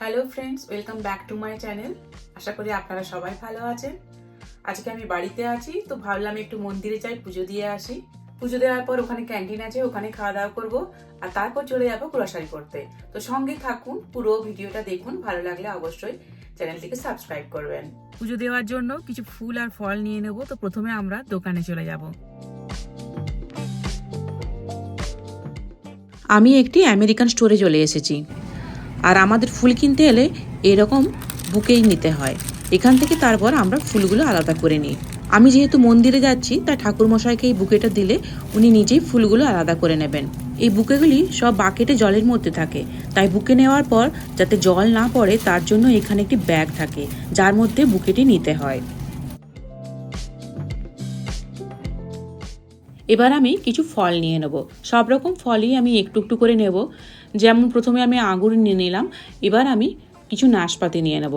Hello friends welcome back to my channel আশা করি আপনারা সবাই ভালো আছেন। আজকে আমি বাড়িতে আছি, তো ভাবলাম একটু মন্দিরে যাই, পুজো দিয়ে আসি। পুজো দেওয়ার পর ওখানে ক্যান্টিন আছে, ওখানে খাওয়া দাওয়া করব, আর তারপর চলে যাব গ্রোসারি করতে। তো সঙ্গে থাকুন, পুরো ভিডিওটা দেখুন, ভালো লাগলে অবশ্যই চ্যানেলটিকে সাবস্ক্রাইব করবেন। পুজো দেওয়ার জন্য কিছু ফুল আর ফল নিয়ে নেব, তো প্রথমে আমরা দোকানে চলে যাব। আমি একটি আমেরিকান স্টোরে চলে এসেছি। আর আমাদের ফুল কিনতে এলে এরকম বুকেই নিতে হয়। এখান থেকে তারপর আমরা ফুলগুলো আলাদা করে নিই। আমি যেহেতু মন্দিরে যাচ্ছি, তাই ঠাকুরমশাইকে এই বুকেটা দিলে উনি নিজেই ফুলগুলো আলাদা করে নেবেন। এই বুকেগুলি সব বাকেটে জলের মধ্যে থাকে। তাই বুকে নেওয়ার পর যাতে জল না পড়ে, তার জন্য এখানে একটি ব্যাগ থাকে, যার মধ্যে বুকেটি নিতে হয়। এবার আমি কিছু ফল নিয়ে নেব। সব রকম ফলই আমি একটু একটু করে নেব। যেমন প্রথমে আমি আঙুর নিয়ে নিলাম, এবার আমি কিছু নাশপাতি নিয়ে নেব।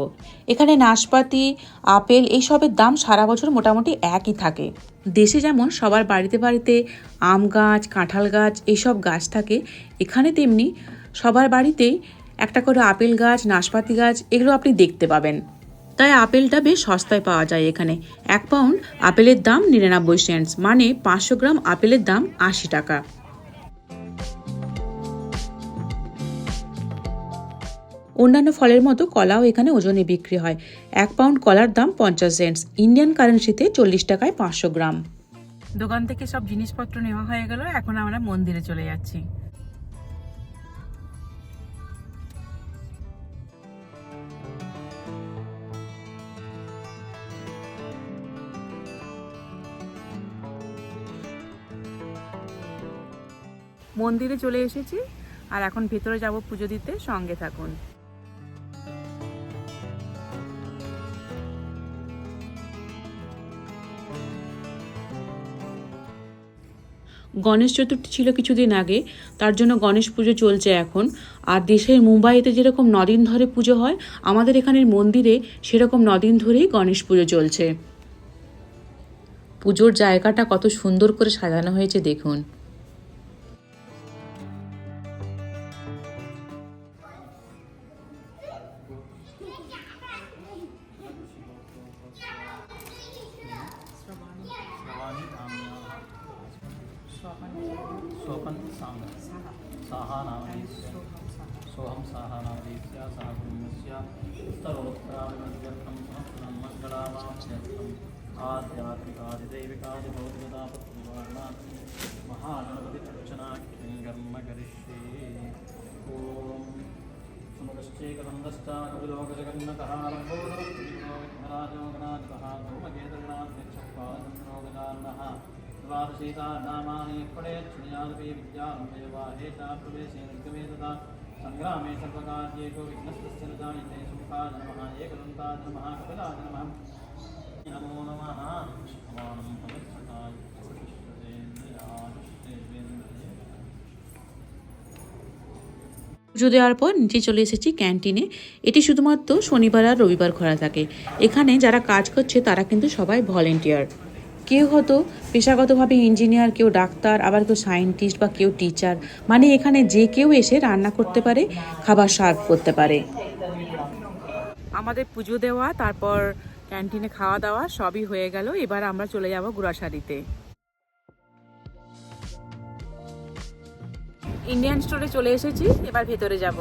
এখানে নাশপাতি, আপেল এইসবের দাম সারা বছর মোটামুটি একই থাকে। দেশে যেমন সবার বাড়িতে বাড়িতে আম গাছ, কাঁঠাল গাছ এইসব গাছ থাকে, এখানে তেমনি সবার বাড়িতেই একটা করে আপেল গাছ, নাশপাতি গাছ এগুলো আপনি দেখতে পাবেন। তাই আপেলটা বেশ সস্তায় পাওয়া যায় এখানে। এক পাউন্ড আপেলের দাম নিরানব্বই সেন্টস মানে পাঁচশো গ্রাম আপেলের দাম আশি টাকা। অন্যান্য ফলের মতো কলাও এখানে ওজনে বিক্রি হয়। এক পাউন্ড কলার দাম পঞ্চাশ সেন্টস, ইন্ডিয়ান কারেন্সিতে চল্লিশ টাকায় পাঁচশো গ্রাম। দোকান থেকে সব জিনিসপত্র নেওয়া হয়ে গেল, এখন আমরা মন্দিরে চলে যাচ্ছি। মন্দিরে চলে এসেছি আর এখন ভেতরে যাব পুজো দিতে, সঙ্গে থাকুন। গণেশ চতুর্থী ছিল কিছুদিন আগে, তার জন্য গণেশ পুজো চলছে এখন। আর দেশের মুম্বাইতে যেরকম নদিন ধরে পুজো হয়, আমাদের এখানের মন্দিরে সেরকম নদিন ধরেই গণেশ পুজো চলছে। পুজোর জায়গাটা কত সুন্দর করে সাজানো হয়েছে দেখুন। साहा नामधेयस्य सोऽहं साहा नामधेयस्य सह कुटुम्बस्य उत्तरोत्तराभिमध्यर्थं समस्तमङ्गलामाप्त्यर्थम् आध्यात्मिकादिदैविकादिभौतिकतापत्रिवारणार्थं महागणपतिर्चनाख्यं कर्म करिष्ये ॐ सुमुखश्चैकसन्दश्चाकविलोकजगन्नतः लम्बोदरराजोगणाधिपः धूमकेतगणाध्यक्षपादनोगदारुणः द्वादशीतानामानि पडेच्छृणुयादपि विद्यारम्भेवाहे च प्रवेशे निर्गमे तथा सङ्ग्रामे सर्वकार्येको विघ्नस्तस्य न जायते सुमुखाय नमः एकदन्ताय नमः कपिलाय नमः नमो नमः समानं पवित्रताय प्रतिष्ठतेन्द्रियादिष्टेन्द्रिये পুজো দেওয়ার পর নিচে চলে এসেছি ক্যান্টিনে এটি শুধুমাত্র শনিবার আর রবিবার খোলা থাকে এখানে যারা কাজ করছে তারা কিন্তু সবাই ভলেন্টিয়ার কেউ হয়তো পেশাগতভাবে ইঞ্জিনিয়ার কেউ ডাক্তার আবার কেউ সায়েন্টিস্ট বা কেউ টিচার। মানে এখানে যে কেউ এসে রান্না করতে পারে খাবার সার্ভ করতে পারে। আমাদের পুজো দেওয়া তারপর ক্যান্টিনে খাওয়া দাওয়া সবই হয়ে গেল। এবার আমরা চলে যাব গ্রোসারিতে ইন্ডিয়ান স্টোরে চলে এসেছি এবার ভেতরে যাব।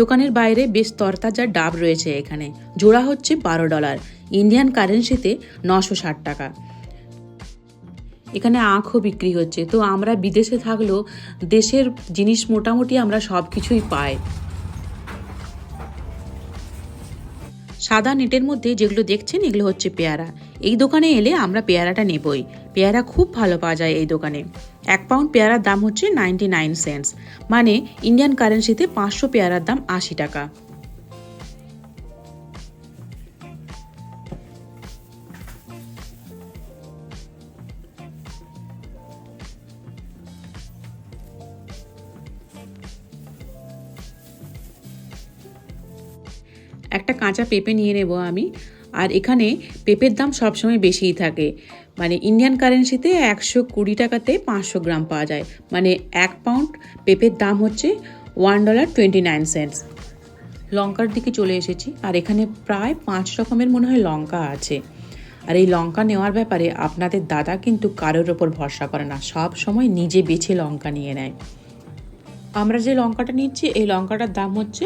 দোকানের বাইরে বেশ তরতাজা ডাব রয়েছে এখানে। জোড়া হচ্ছে বারো ডলার। ইন্ডিয়ান কারেন্সিতে নশো ষাট টাকা। এখানে আখও বিক্রি হচ্ছে। তো আমরা বিদেশে থাকলেও দেশের জিনিস মোটামুটি আমরা সব কিছুই পাই। সাদা নেটের মধ্যে যেগুলো দেখছেন, এগুলো হচ্ছে পেয়ারা। এই দোকানে এলে আমরা পেয়ারাটা নেবই। পেয়ারা খুব ভালো পাওয়া যায় এই দোকানে। এক পাউন্ড পেয়ারার দাম হচ্ছে নাইনটি নাইন সেন্টস। মানে ইন্ডিয়ান কারেন্সিতে পাঁচশো পেয়ারার দাম আশি টাকা। একটা কাঁচা পেঁপে নিয়ে নেব আমি। আর এখানে পেঁপের দাম সবসময় বেশিই থাকে। মানে ইন্ডিয়ান কারেন্সিতে একশো কুড়ি টাকাতে পাঁচশো গ্রাম পাওয়া যায়। মানে এক পাউন্ড পেঁপের দাম হচ্ছে one dollar twenty nine cents লঙ্কার দিকে চলে এসেছি। আর এখানে প্রায় পাঁচ রকমের মনে হয় লঙ্কা আছে। আর এই লঙ্কা নেওয়ার ব্যাপারে আপনাদের দাদা কিন্তু কারোর ওপর ভরসা করে না। সব সময় নিজে বেছে লঙ্কা নিয়ে নেয়। আমরা যে লঙ্কাটা নিচ্ছি, এই লঙ্কাটার দাম হচ্ছে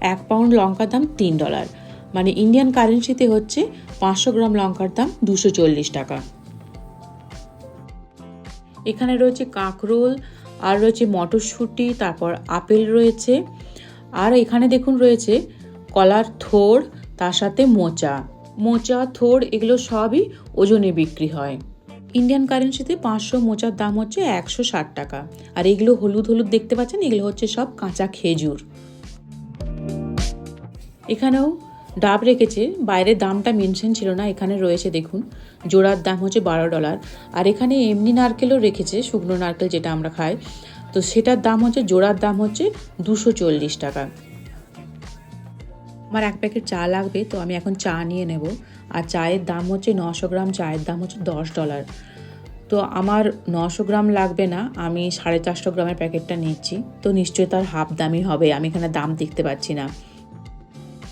এক পাউন্ড লঙ্কার দাম তিন ডলার মানে ইন্ডিয়ান কারেন্সিতে হচ্ছে পাঁচশো গ্রাম লঙ্কার দাম দুশো চল্লিশ টাকা। এখানে রয়েছে কাঁকরোল, আর রয়েছে মটরশুঁটি, তারপর আপেল রয়েছে। আর এখানে দেখুন রয়েছে কলার থোড়, তার সাথে মোচা। মোচা, থোড় এগুলো সবই ওজনে বিক্রি হয়। ইন্ডিয়ান কারেন্সিতে পাঁচশো মোচার দাম হচ্ছে একশো ষাট টাকা। আর এগুলো হলুদ হলুদ দেখতে পাচ্ছেন? এগুলো হচ্ছে সব কাঁচা খেজুর। এখানেও ডাব রেখেছে, বাইরের দামটা মেনশন ছিল না, এখানে রয়েছে দেখুন, জোড়ার দাম হচ্ছে বারো ডলার, আর এখানে এমনি নারকেলও রেখেছে, শুকনো নারকেল যেটা আমরা খাই, তো সেটার দাম হচ্ছে, জোড়ার দাম হচ্ছে দুশো চল্লিশ টাকা। আমার এক প্যাকেট চা লাগবে, তো আমি এখন চা নিয়ে নেব, আর চায়ের দাম হচ্ছে নশো গ্রাম, চায়ের দাম হচ্ছে দশ ডলার। তো আমার নশো গ্রাম লাগবে না, আমি সাড়ে চারশো গ্রামের প্যাকেটটা নিচ্ছি, তো নিশ্চয়ই তার হাফ দামই হবে, আমি এখানে দাম দেখতে পাচ্ছি না।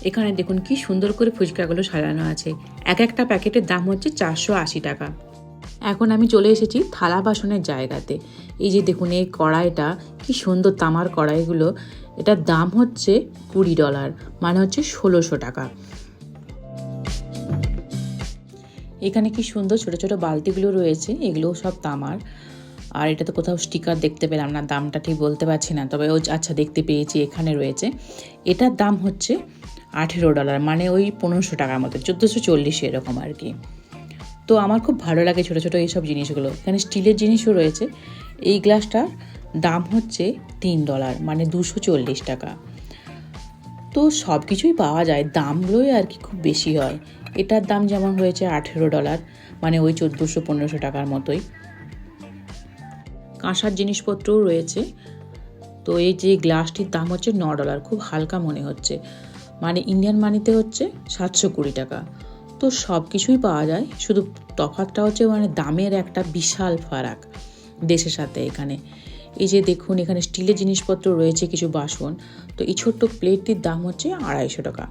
এখানে দেখুন কি সুন্দর করে ফুচকাগুলো সাজানো আছে। এক একটা প্যাকেটের দাম হচ্ছে চারশো আশি টাকা। এখন আমি চলে এসেছি থালা বাসনের জায়গাতে। এই যে দেখুন, এই কড়াইটা, কি সুন্দর তামার কড়াইগুলো। এটার দাম হচ্ছে কুড়ি ডলার মানে হচ্ছে ষোলোশো টাকা। এখানে কি সুন্দর ছোট ছোট বালতিগুলো রয়েছে, এগুলোও সব তামার। আর এটা তো কোথাও স্টিকার দেখতে পেলাম না, দামটা ঠিক বলতে পারছি না, তবে ও আচ্ছা দেখতে পেয়েছি, এখানে রয়েছে। এটার দাম হচ্ছে আঠেরো ডলার মানে ওই পনেরোশো টাকার মতো, চোদ্দোশো চল্লিশ এরকম আর কি। তো আমার খুব ভালো লাগে ছোটো ছোটো এইসব জিনিসগুলো। এখানে স্টিলের জিনিসও রয়েছে। এই গ্লাসটার দাম হচ্ছে তিন ডলার মানে দুশো চল্লিশ টাকা। তো সব কিছুই পাওয়া যায়, দামগুলোই আর কি খুব বেশি হয়। এটার দাম যেমন হয়েছে আঠেরো ডলার মানে ওই চোদ্দোশো পনেরোশো টাকার মতোই। কাঁসার জিনিসপত্রও রয়েছে। তো এই যে গ্লাসটির দাম হচ্ছে ন ডলার খুব হালকা মনে হচ্ছে। মানে ইন্ডিয়ান মানিতে হচ্ছে সাতশো কুড়ি টাকা। তো সব কিছুই পাওয়া যায়, শুধু তফাৎটা হচ্ছে মানে দামের একটা বিশাল ফারাক দেশের সাথে এখানে। এই যে দেখুন, এখানে স্টিলের জিনিসপত্র রয়েছে কিছু বাসন, তো এই ছোট্ট প্লেটটির দাম হচ্ছে আড়াইশো টাকা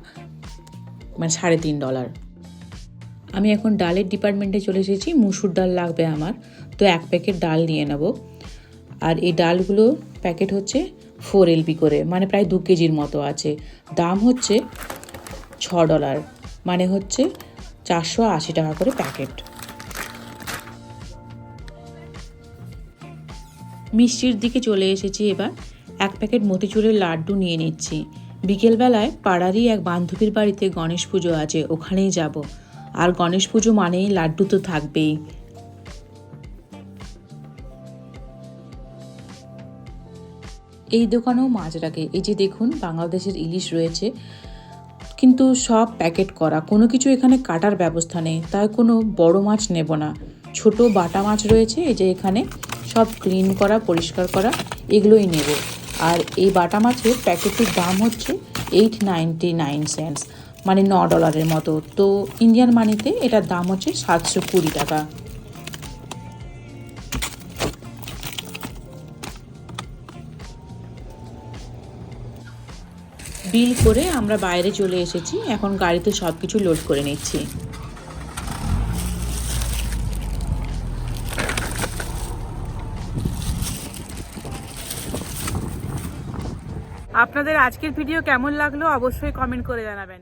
মানে সাড়ে তিন ডলার আমি এখন ডালের ডিপার্টমেন্টে চলে এসেছি, মুসুর ডাল লাগবে আমার, তো এক প্যাকেট ডাল নিয়ে নেব। আর এই ডালগুলো প্যাকেট হচ্ছে ফোর এলপি করে মানে প্রায় দু কেজির মতো আছে। দাম হচ্ছে ছ ডলার মানে হচ্ছে চারশো আশি টাকা করে প্যাকেট। মিষ্টির দিকে চলে এসেছি এবার। এক প্যাকেট মতিচুরের লাড্ডু নিয়ে নিচ্ছি। বিকেলবেলায় পাড়ারই এক বান্ধবীর বাড়িতে গণেশ পুজো আছে, ওখানেই যাব। আর গণেশ পুজো মানেই লাড্ডু তো থাকবেই। এই দোকানেও মাছ রাখে। এই যে দেখুন, বাংলাদেশের ইলিশ রয়েছে, কিন্তু সব প্যাকেট করা। কোনো কিছু এখানে কাটার ব্যবস্থা নেই, তাই কোনো বড় মাছ নেব না। ছোট বাটা মাছ রয়েছে, এই যে এখানে সব ক্লিন করা, পরিষ্কার করা, এগুলোই নেব। আর এই বাটা মাছের প্যাকেটটির দাম হচ্ছে এইট নাইনটি নাইন সেন্টস মানে ন ডলারের মতো। তো ইন্ডিয়ান মানিতে এটার দাম হচ্ছে সাতশো কুড়ি টাকা। বিল করে আমরা বাইরে চলে এসেছি। এখন গাড়িতে সব কিছু লোড করে নিচ্ছি। আপনাদের আজকের ভিডিও কেমন লাগল অবশ্যই কমেন্ট করে জানাবেন।